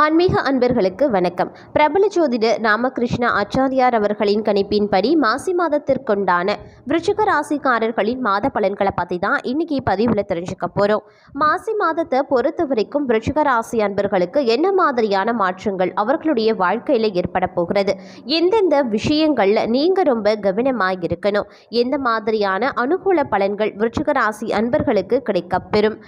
ஆன்மீக அன்பர்களுக்கு வணக்கம். பிரபல ஜோதிட ராமகிருஷ்ண ஆச்சாரியார் அவர்களின் கணிப்பின்படி மாசி மாதத்திற்குண்டான விருச்சிக ராசிக்காரர்களின் மாத பலன்களை பற்றி தான் இன்னைக்கு பதிவில் தெரிஞ்சுக்க போகிறோம் மாசி மாதத்தை பொறுத்த வரைக்கும் விருச்சிக ராசி அன்பர்களுக்கு என்ன மாதிரியான மாற்றங்கள் அவர்களுடைய வாழ்க்கையில் ஏற்பட போகிறது? எந்தெந்த விஷயங்களில் நீங்கள் ரொம்ப கவனமாக இருக்கணும்? எந்த மாதிரியான அனுகூல பலன்கள் விருச்சிக ராசி அன்பர்களுக்கு கிடைக்கப்பெறும்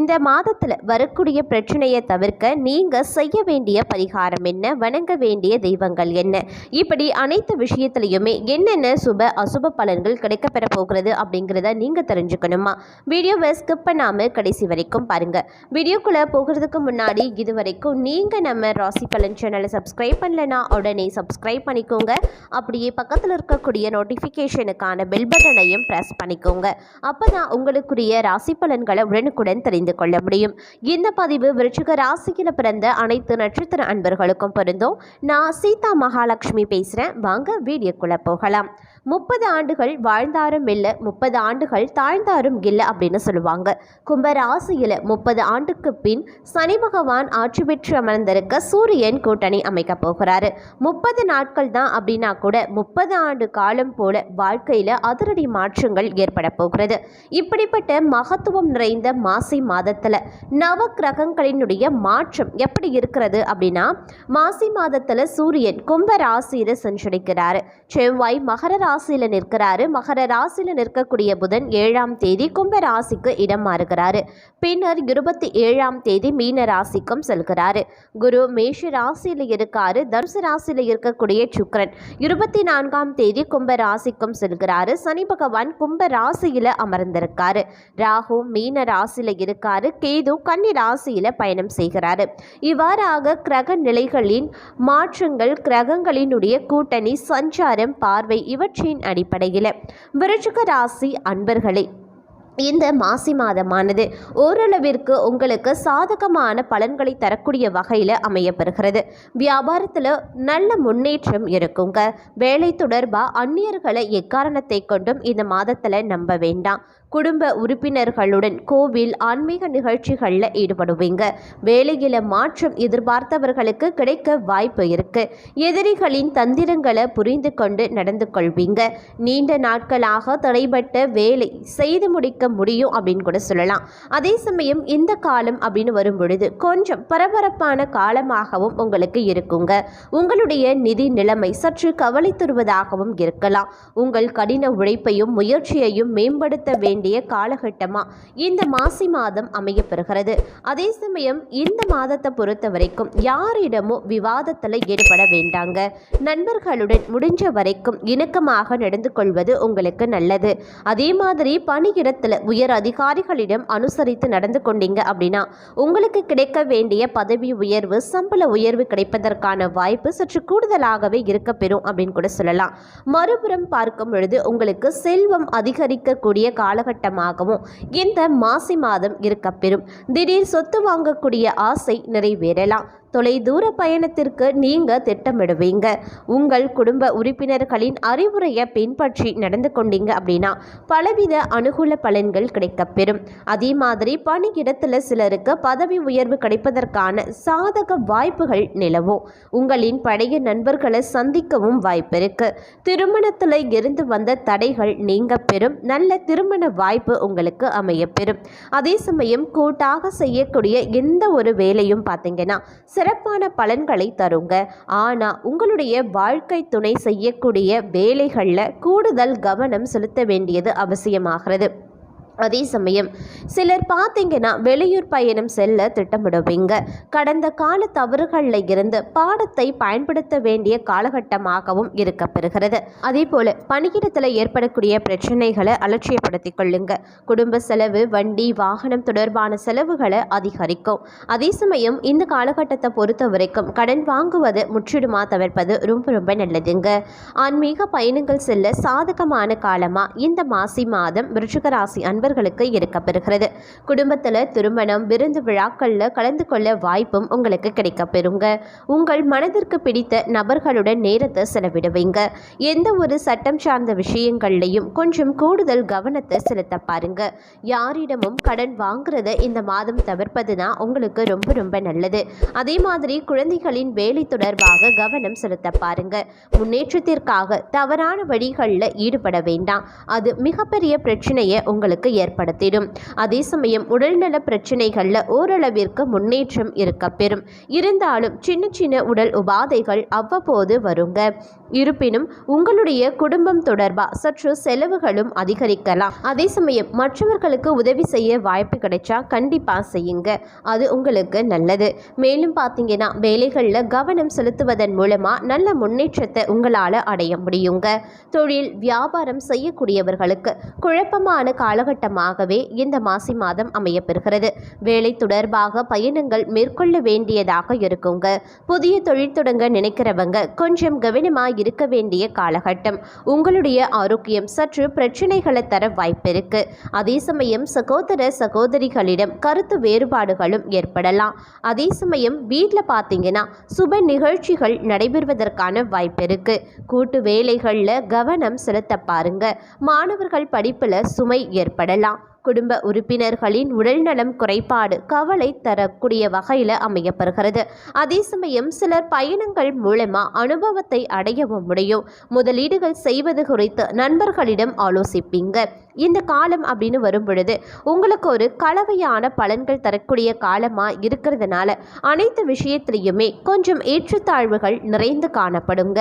இந்த மாதத்தில் வரக்கூடிய பிரச்சனையை தவிர்க்க நீங்கள் செய்ய வேண்டிய பரிகாரம் என்ன? வணங்க வேண்டிய தெய்வங்கள் என்ன? இப்படி அனைத்து விஷயத்திலையுமே என்னென்ன சுப அசுப பலன்கள் கிடைக்கப்பெற போகிறது அப்படிங்கிறத நீங்கள் தெரிஞ்சுக்கணுமா? வீடியோவை ஸ்கிப் பண்ணாமல் கடைசி வரைக்கும் பாருங்கள் வீடியோக்குள்ளே போகிறதுக்கு முன்னாடி இது வரைக்கும் நீங்கள் நம்ம ராசி பலன் சேனலை சப்ஸ்கிரைப் பண்ணலைன்னா உடனே சப்ஸ்கிரைப் பண்ணிக்கோங்க. அப்படியே பக்கத்தில் இருக்கக்கூடிய நோட்டிஃபிகேஷனுக்கான பெல் பட்டனையும் ப்ரெஸ் பண்ணிக்கோங்க. அப்போ தான் உங்களுக்குரிய ராசி பலன்களை உடனுக்குடன் தெரிந்து கொள்ள முடியும். இந்த பதிவு விருச்சிக ராசியில் பிறந்த அனைத்து நட்சத்திர அன்பர்களுக்கும் பொருந்தும். நான் சீதா மகாலட்சுமி பேசுகிறேன் வாங்க வீடியோக்குள்ளே போகலாம். முப்பது ஆண்டுகள் வாழ்ந்தாரும் இல்லை முப்பது ஆண்டுகள் தாழ்ந்தாரும் இல்லை அப்படின்னு சொல்லுவாங்க. கும்பராசியில் முப்பது ஆண்டுக்கு பின் சனி பகவான் ஆட்சி பெற்று அமர்ந்திருக்க சூரியன் கூட்டணி அமைக்க போகிறாரு. முப்பது நாட்கள் தான் அப்படின்னா கூட முப்பது ஆண்டு காலம் போல வாழ்க்கையில் அதிரடி மாற்றங்கள் ஏற்பட போகிறது. இப்படிப்பட்ட மகத்துவம் நிறைந்த மாசி மாதத்தில் நவ கிரகங்களினுடைய மாற்றம் எப்படி இருக்கிறது அப்படின்னா மாசி மாதத்தில் சூரியன் கும்ப ராசியில் செவ்வாய் மகர ராசியில் நிற்கிறாரு. மகர ராசியில் நிற்கக்கூடிய புதன் ஏழாம் தேதி கும்ப ராசிக்கு இடம் மாறுகிறாரு. பின்னர் இருபத்தி ஏழாம் தேதி மீன ராசிக்கும் செல்கிறாரு. குரு மேஷ ராசியில் இருக்காரு. தனுசு ராசியில் இருக்கக்கூடிய சுக்கரன் இருபத்தி நான்காம் தேதி கும்ப ராசிக்கும் செல்கிறாரு. சனி பகவான் கும்ப ராசியில் அமர்ந்திருக்காரு. ராகு மீன ராசியில் இருக்காரு. கேது கன்னி ராசியில் பயணம் செய்கிறாரு. இவ்வாறாக கிரக நிலைகளின் மாற்றங்கள் கிரகங்களினுடைய கூட்டணி சஞ்சாரம் பார்வை இவற்றை இவற்றின் அடிப்படையில் விருச்சிக ராசி அன்பர்களே இந்த மாசி மாதமானது ஓரளவிற்கு உங்களுக்கு சாதகமான பலன்களை தரக்கூடிய வகையில் அமையப்பெறுகிறது. வியாபாரத்தில் நல்ல முன்னேற்றம் இருக்குங்க. வேலை தொடர்பாக அந்நியர்களை எக்காரணத்தை கொண்டும் இந்த மாதத்தில் நம்ப வேண்டாம். குடும்ப உறுப்பினர்களுடன் கோவில் ஆன்மீக நிகழ்ச்சிகளில் ஈடுபடுவீங்க. வேலையில் மாற்றம் எதிர்பார்த்தவர்களுக்கு கிடைக்க வாய்ப்பு இருக்கு. எதிரிகளின் தந்திரங்களை புரிந்து கொண்டு நடந்து கொள்வீங்க. நீண்ட நாட்களாக தடைபட்ட வேலை செய்து முடிக்க இருக்க முடியும் அப்படின்னு கூட சொல்லலாம். அதே சமயம் இந்த காலம் அப்படின்னு வரும் பொழுது கொஞ்சம் பரபரப்பான காலமாகவும் உங்களுக்கு இருக்குங்க. உங்களுடைய நிதி நிலைமை சற்று கவலை தருவதாகவும் இருக்கலாம். உங்கள் கடின உழைப்பையும் முயற்சியையும் மேம்படுத்த வேண்டிய காலகட்டமாக இந்த மாசி மாதம் அமையப்பெறுகிறது. அதே சமயம் இந்த மாதத்தை பொறுத்த வரைக்கும் யாரிடமும் விவாதத்தில் ஈடுபட வேண்டாங்க. நண்பர்களுடன் முடிஞ்ச வரைக்கும் இணக்கமாக நடந்து கொள்வது உங்களுக்கு நல்லது. அதே மாதிரி பணியிடத்தில் உயர் அதிகாரிகளிடம் அனுசரித்து நடந்து கொண்டீங்க அப்படின்னா உங்களுக்கு கிடைக்க வேண்டிய பதவி உயர்வு சம்பள உயர்வு கிடைப்பதற்கான வாய்ப்பு சற்று கூடுதலாகவே இருக்க பெறும் அப்படின்னு கூட சொல்லலாம். மறுபுறம் பார்க்கும் பொழுது உங்களுக்கு செல்வம் அதிகரிக்கக்கூடிய காலகட்டமாகவும் இந்த மாசி மாதம் இருக்கப்பெறும் திடீர் சொத்து வாங்கக்கூடிய ஆசை நிறைவேறலாம். தொலைதூர பயணத்திற்கு நீங்கள் திட்டமிடுவீங்க. உங்கள் குடும்ப உறுப்பினர்களின் அறிவுரையை பின்பற்றி நடந்து கொண்டீங்க அப்படின்னா பலவித அனுகூல பலன்கள் கிடைக்கப்பெறும். அதே மாதிரி பணியிடத்தில் சிலருக்கு பதவி உயர்வு கிடைப்பதற்கான சாதக வாய்ப்புகள் நிலவும். உங்களின் பழைய நண்பர்களை சந்திக்கவும் வாய்ப்பு இருக்கு. திருமணத்தில் இருந்து வந்த தடைகள் நீங்க பெறும். நல்ல திருமண வாய்ப்பு உங்களுக்கு அமையப்பெறும் அதே சமயம் கூட்டாக செய்யக்கூடிய எந்த ஒரு வேலையும் பார்த்தீங்கன்னா சிறப்பான பலன்களை தருங்க. ஆனால் உங்களுடைய வாழ்க்கை துணை செய்யக்கூடிய வேலைகளில் கூடுதல் கவனம் செலுத்த வேண்டியது அவசியமாகிறது. அதே சமயம் சிலர் பார்த்தீங்கன்னா வெளியூர் பயணம் செல்ல திட்டமிடுவீங்க. கடந்த கால தவறுகளில் இருந்து பாடத்தை பயன்படுத்த வேண்டிய காலகட்டமாகவும் இருக்கப்பெறுகிறது. அதே போல பணியிடத்தில் ஏற்படக்கூடிய பிரச்சனைகளை அலட்சியப்படுத்திக் கொள்ளுங்க. குடும்ப செலவு வண்டி வாகனம் தொடர்பான செலவுகளை அதிகரிக்கும். அதே சமயம் இந்த காலகட்டத்தை பொறுத்த வரைக்கும் கடன் வாங்குவது முற்றிலுமா தவிர்ப்பது ரொம்ப ரொம்ப நல்லதுங்க. ஆன்மீக பயணங்கள் செல்ல சாதகமான காலமா இந்த மாசி மாதம் விருச்சிகராசி அன்பர் நண்பர்களுக்கு இருக்க பெறுகிறது குடும்பத்தில் திருமணம் விருந்து விழாக்களில் கலந்து கொள்ள வாய்ப்பும் உங்களுக்கு கிடைக்கப்பெறுங்க. உங்கள் மனதிற்கு பிடித்த நபர்களுடன் நேரத்தை செலவிடுவீங்க. எந்த ஒரு சட்டம் சார்ந்த விஷயங்கள்லையும் கொஞ்சம் கூடுதல் கவனத்தை செலுத்த பாருங்க. யாரிடமும் கடன் வாங்குறத இந்த மாதம் தவிர்ப்பது தான் உங்களுக்கு ரொம்ப ரொம்ப நல்லது. அதே மாதிரி குழந்தைகளின் வேலை தொடர்பாக கவனம் செலுத்த பாருங்க. முன்னேற்றத்திற்காக தவறான வழிகளில் ஈடுபட வேண்டாம். அது மிகப்பெரிய பிரச்சனையை உங்களுக்கு ஏற்படுத்திடும். அதே சமயம் உடல்நல பிரச்சனைகளில் ஓரளவிற்கு முன்னேற்றம் இருக்க பெறும். இருந்தாலும் சின்ன சின்ன உடல் உபாதைகள் அவ்வப்போது வருங்க. இருப்பினும் உங்களுடைய குடும்பம் தொடர்பாக சற்று செலவுகளும் அதிகரிக்கலாம். அதே சமயம் மற்றவர்களுக்கு உதவி செய்ய வாய்ப்பு கிடைச்சா கண்டிப்பாக செய்யுங்க. அது உங்களுக்கு நல்லது. மேலும் பார்த்தீங்கன்னா வேலைகளில் கவனம் செலுத்துவதன் மூலமாக நல்ல முன்னேற்றத்தை உங்களால் அடைய முடியுங்க. தொழில் வியாபாரம் செய்யக்கூடியவர்களுக்கு குழப்பமான காலகட்டமாகவே இந்த மாசி மாதம் அமையப்பெறுகிறது. வேலை தொடர்பாக பயணங்கள் மேற்கொள்ள வேண்டியதாக இருக்குங்க. புதிய தொழில் தொடங்க நினைக்கிறவங்க கொஞ்சம் கவனமாக இருக்க வேண்டிய காலகட்டம். உங்களுடைய ஆரோக்கியம் சற்று பிரச்சனைகளை தர வாய்ப்பிருக்கு. அதே சமயம் சகோதர சகோதரிகளிடம் கருத்து வேறுபாடுகளும் ஏற்படலாம். அதே சமயம் வீட்டில் பார்த்தீங்கன்னா சுப நிகழ்ச்சிகள் நடைபெறுவதற்கான வாய்ப்பிருக்கு. கூட்டு வேலைகளில் கவனம் செலுத்த பாருங்க. மாணவர்கள் படிப்பில் சுமை ஏற்படலாம் குடும்ப உறுப்பினர்களின் உடல்நலம் குறைபாடு கவலை தரக்கூடிய வகையில் அமையப்படுகிறது. அதே சமயம் சிலர் பயணங்கள் மூலமாக அனுபவத்தை அடையவும் முடியும். முதலீடுகள் செய்வது குறித்து நண்பர்களிடம் ஆலோசிப்பீங்க. இந்த காலம் அப்படின்னு வரும் பொழுது உங்களுக்கு ஒரு கலவையான பலன்கள் தரக்கூடிய காலமாக இருக்கிறதுனால அனைத்து விஷயத்திலையுமே கொஞ்சம் ஏற்றத்தாழ்வுகள் நிறைந்து காணப்படுங்க.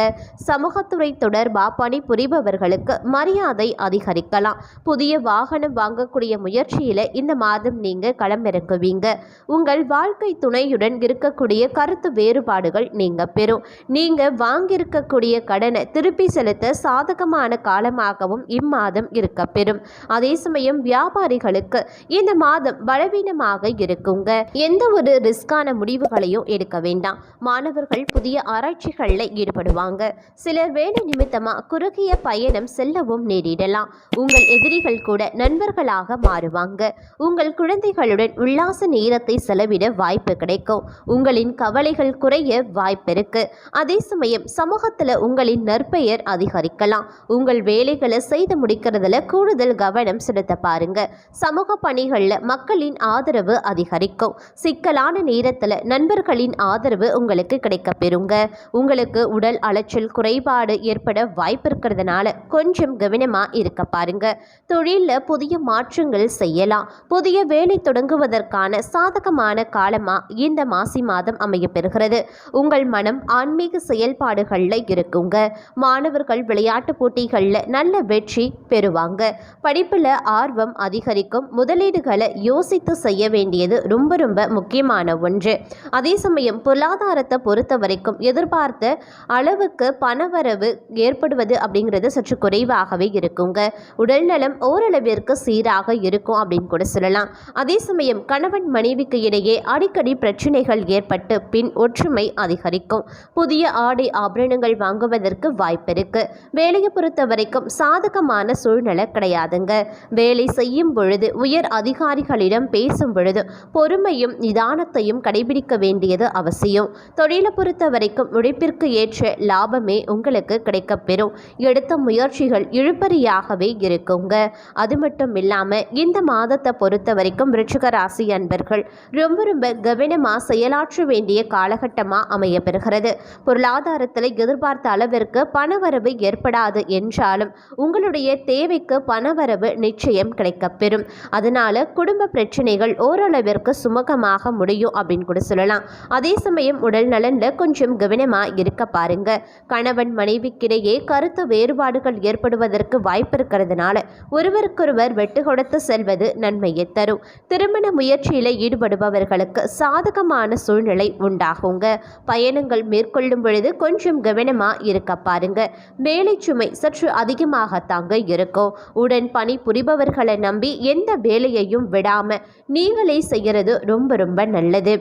சமூகத்துறை தொடர்பாக பணிபுரிபவர்களுக்கு மரியாதை அதிகரிக்கலாம். புதிய வாகனம் வாங்கக்கூடிய முயற்சியில் இந்த மாதம் நீங்கள் களமிறங்குவீங்க உங்கள் வாழ்க்கை துணையுடன் இருக்கக்கூடிய கருத்து வேறுபாடுகள் நீங்க பெறும். நீங்கள் வாங்கியிருக்கக்கூடிய கடனை திருப்பி செலுத்த சாதகமான காலமாகவும் இம்மாதம் இருக்க பெறும் அதே சமயம் வியாபாரிகளுக்கு இந்த மாதம் பலவீனமாக இருக்குங்க. எந்த ஒரு ரிஸ்கான முடிவுகளையும் எடுக்க வேண்டாம். மாணவர்கள் புதிய ஆராய்ச்சிகளில் ஈடுபடுவாங்க. சிலர் வேலை நிமித்தமாக குறுகிய பயணம் செல்லவும் நேரிடலாம். உங்கள் எதிரிகள் கூட நண்பர்களாக மாறுவாங்க. உங்கள் குழந்தைகளுடன் உல்லாச நேரத்தை செலவிட வாய்ப்பு கிடைக்கும். உங்களின் கவலைகள் குறைய வாய்ப்பிருக்கு அதே சமயம் சமூகத்தில் உங்களின் நற்பெயர் அதிகரிக்கலாம். உங்கள் வேலைகளை செய்து முடிக்கிறதுல கூடுதல் கவனம் செலுத்த பாருங்க. சமூக பணிகளில் மக்களின் ஆதரவு அதிகரிக்கும். சிக்கலான நேரத்தில் நண்பர்களின் ஆதரவு உங்களுக்கு கிடைக்க பெறுங்க. உங்களுக்கு உடல் அலைச்சல் குறைபாடு ஏற்பட வாய்ப்பு இருக்கிறதுனால கொஞ்சம் கவனமாக இருக்க பாருங்க. தொழிலில் புதிய மாற்றங்கள் செய்யலாம். புதிய வேலை தொடங்குவதற்கான சாதகமான காலமாக இந்த மாசி மாதம் அமையப்பெறுகிறது. உங்கள் மனம் ஆன்மீக செயல்பாடுகளில் இருக்குங்க. மாணவர்கள் விளையாட்டு போட்டிகளில் நல்ல வெற்றி பெறுவாங்க. படிப்பில் ஆர்வம் அதிகரிக்கும். முதலீடுகளை யோசித்து செய்ய வேண்டியது ரொம்ப ரொம்ப முக்கியமான ஒன்று. அதே சமயம் பொருளாதாரத்தை பொறுத்த வரைக்கும் எதிர்பார்த்த அளவுக்கு பணவரவு ஏற்படுவது அப்படிங்கிறது சற்று குறைவாகவே இருக்குங்க. உடல்நலம் ஓரளவிற்கு சீராக இருக்கும் அப்படின்னு கூட சொல்லலாம். அதே சமயம் கணவன் மனைவிக்கு இடையே அடிக்கடி பிரச்சனைகள் ஏற்பட்டு பின் ஒற்றுமை அதிகரிக்கும். புதிய ஆடை ஆபரணங்கள் வாங்குவதற்கு வாய்ப்பு இருக்கு. வேலையை பொறுத்த வரைக்கும் சாதகமான சூழ்நிலை கிடையாது. விடாதுங்க வேலை செய்யும் பொழுது உயர் அதிகாரிகளிடம் பேசும் பொழுது பொறுமையும் நிதானத்தையும் கடைபிடிக்க வேண்டியது அவசியம். தொழிலை பொறுத்த வரைக்கும் உழைப்பிற்கு ஏற்ற லாபமே உங்களுக்கு கிடைக்கப்பெறும். எடுத்த முயற்சிகள் இழுபறியாகவே இருக்குங்க. அது மட்டும் இல்லாமல் இந்த மாதத்தை பொறுத்த வரைக்கும் விருச்சிக ராசி அன்பர்கள் ரொம்ப ரொம்ப கவனமாக செயலாற்ற வேண்டிய காலகட்டமாக அமைய பெறுகிறது பொருளாதாரத்தில் எதிர்பார்த்த அளவிற்கு பணவரவு ஏற்படாது என்றாலும் உங்களுடைய தேவைக்கு பணவரவு நிச்சயம் கிடைக்கப்பெறும். அதனால குடும்ப பிரச்சனைகள் ஓரளவிற்கு சுமூகமாக முடியும் அப்படின்னு கூட சொல்லலாம். அதே சமயம் உடல் நலன்ல கொஞ்சம் கவனமாக இருக்க பாருங்க. கணவன் மனைவிக்கிடையே கருத்து வேறுபாடுகள் ஏற்படுவதற்கு வாய்ப்பு இருக்கிறதுனால ஒருவருக்கொருவர் வெட்டு கொடுத்து செல்வது நன்மையை தரும். திருமண முயற்சியில் ஈடுபடுபவர்களுக்கு சாதகமான சூழ்நிலை உண்டாகுங்க. பயணங்கள் மேற்கொள்ளும் பொழுது கொஞ்சம் கவனமாக இருக்க பாருங்க. வேலை சுமை சற்று அதிகமாகத்தாங்க இருக்கும். உடன் பணி புரிபவர்களை நம்பி எந்த வேலையையும் விடாம நீங்களே செய்யறது ரொம்ப ரொம்ப நல்லது.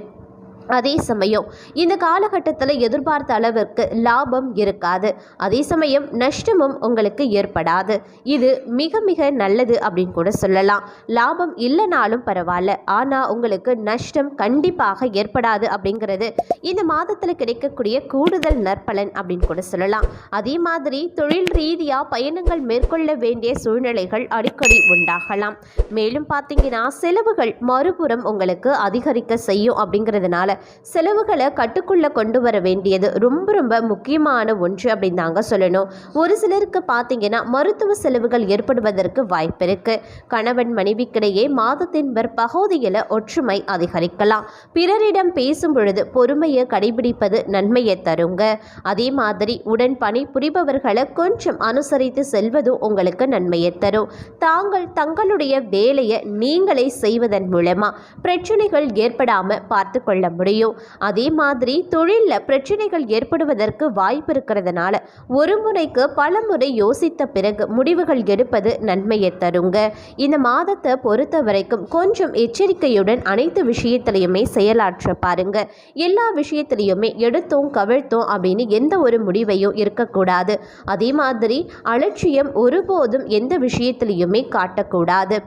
அதே சமயம் இந்த காலகட்டத்தில் எதிர்பார்த்த அளவிற்கு லாபம் இருக்காது. அதே சமயம் நஷ்டமும் உங்களுக்கு ஏற்படாது. இது மிக மிக நல்லது அப்படின்னு கூட சொல்லலாம். லாபம் இல்லைனாலும் பரவாயில்ல. ஆனால் உங்களுக்கு நஷ்டம் கண்டிப்பாக ஏற்படாது அப்படிங்கிறது இந்த மாதத்தில் கிடைக்கக்கூடிய கூடுதல் நற்பலன் அப்படின்னு கூட சொல்லலாம். அதே மாதிரி தொழில் ரீதியாக பயணங்கள் மேற்கொள்ள வேண்டிய சூழ்நிலைகள் அடிக்கடி உண்டாகலாம். மேலும் பார்த்தீங்கன்னா செலவுகள் மறுபுறம் உங்களுக்கு அதிகரிக்க செய்யும் அப்படிங்கிறதுனால செலவுகளை கட்டுக்குள்ளே கொண்டு வர வேண்டியது ரொம்ப ரொம்ப முக்கியமான ஒன்று அப்படின்னு தாங்க சொல்லணும். ஒரு சிலருக்கு பார்த்தீங்கன்னா மருத்துவ செலவுகள் ஏற்படுவதற்கு வாய்ப்பு இருக்குது கணவன் மனைவிக்கிடையே மாதத்தின் பகுதியில் ஒற்றுமை அதிகரிக்கலாம். பிறரிடம் பேசும் பொழுது பொறுமையை கடைபிடிப்பது நன்மையை தருங்க. அதே மாதிரி உடன் பணி புரிபவர்களை கொஞ்சம் அனுசரித்து செல்வதும் உங்களுக்கு நன்மையை தரும். தாங்கள் தங்களுடைய வேலையை நீங்களே செய்வதன் மூலமா பிரச்சனைகள் ஏற்படாமல் பார்த்து கொள்ள முடியும். அதே மாதிரி தொழிலில் பிரச்சனைகள் ஏற்படுவதற்கு வாய்ப்பு இருக்கிறதுனால ஒரு முறைக்கு பல முறை யோசித்த பிறகு முடிவுகள் எடுப்பது நன்மையை தருங்க. இந்த மாதத்தை பொறுத்த வரைக்கும் கொஞ்சம் எச்சரிக்கையுடன் அனைத்து விஷயத்திலையுமே செயலாற்ற பாருங்க. எல்லா விஷயத்திலையுமே எடுத்தோம் கவிழ்த்தோம் அப்படின்னு எந்த ஒரு முடிவையும் இருக்கக்கூடாது. அதே மாதிரி அலட்சியம் ஒருபோதும் எந்த விஷயத்திலையுமே காட்டக்கூடாது.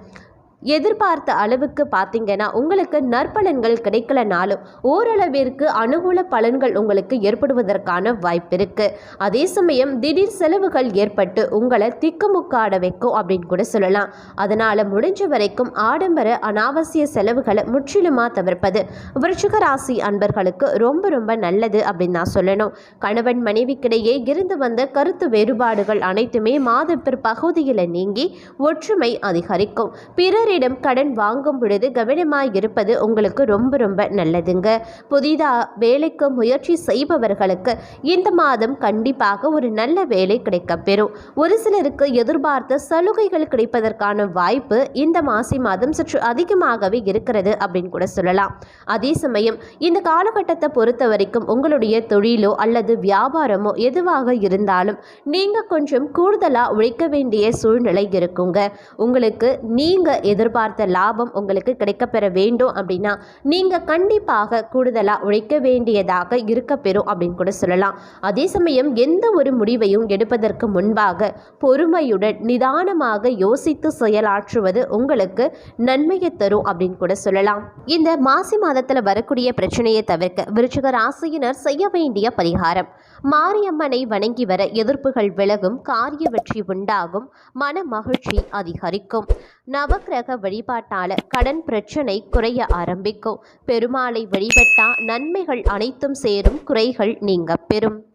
எதிர்பார்த்த அளவுக்கு பார்த்தீங்கன்னா உங்களுக்கு நற்பலன்கள் கிடைக்கலனாலும் ஓரளவிற்கு அனுகூல பலன்கள் உங்களுக்கு ஏற்படுவதற்கான வாய்ப்பு இருக்கு. அதே சமயம் திடீர் செலவுகள் ஏற்பட்டு உங்களை திக்குமுக்காட வைக்கும் அப்படின்னு கூட சொல்லலாம். அதனால முடிஞ்ச வரைக்கும் ஆடம்பர அனாவசிய செலவுகளை முற்றிலுமா தவிர்ப்பது விருச்சிக ராசி அன்பர்களுக்கு ரொம்ப ரொம்ப நல்லது அப்படின்னு நான் சொல்லணும். கணவன் மனைவிக்கிடையே இருந்து வந்த கருத்து வேறுபாடுகள் அனைத்துமே மாத பிற்பகுதியில் நீங்கி ஒற்றுமை அதிகரிக்கும். பிறர் பிறரிடம் கடன் வாங்கும் பொழுது கவனமாக இருப்பது உங்களுக்கு ரொம்ப ரொம்ப நல்லதுங்க. புதிதாக வேலைக்கு முயற்சி செய்பவர்களுக்கு இந்த மாதம் கண்டிப்பாக ஒரு நல்ல வேலை கிடைக்கப்பெறும். ஒரு சிலருக்கு எதிர்பார்த்த சலுகைகள் கிடைப்பதற்கான வாய்ப்பு இந்த மாசி மாதம் சற்று அதிகமாகவே இருக்கிறது அப்படின்னு கூட சொல்லலாம். அதே சமயம் இந்த காலகட்டத்தை பொறுத்த வரைக்கும் உங்களுடைய தொழிலோ அல்லது வியாபாரமோ எதுவாக இருந்தாலும் நீங்கள் கொஞ்சம் கூடுதலாக உழைக்க வேண்டிய சூழ்நிலை இருக்குங்க. உங்களுக்கு நீங்கள் எதிர் எதிர்பார்த்த லாபம் உங்களுக்கு கிடைக்கப்பெற வேண்டும் அப்படின்னா நீங்கள் கண்டிப்பாக கூடுதலாக உழைக்க வேண்டியதாக இருக்கப்பெறும் அப்படின்னு கூட சொல்லலாம். அதே சமயம் எந்த ஒரு முடிவையும் எடுப்பதற்கு முன்பாக பொறுமையுடன் நிதானமாக யோசித்து செயலாற்றுவது உங்களுக்கு நன்மையை தரும் அப்படின்னு கூட சொல்லலாம். இந்த மாசி மாதத்தில் வரக்கூடிய பிரச்சனையை தவிர்க்க விருச்சிக ராசியினர் செய்ய வேண்டிய பரிகாரம். மாரியம்மனை வணங்கி வர எதிர்ப்புகள் விலகும் காரிய வெற்றி உண்டாகும் மன மகிழ்ச்சி அதிகரிக்கும். நவக்கிரக வழிபாட்டால கடன் பிரச்சனை குறைய ஆரம்பிக்கும். பெருமாளை வழிபட்டா நன்மைகள் அனைத்தும் சேரும். குறைகள் நீங்க பெறும்.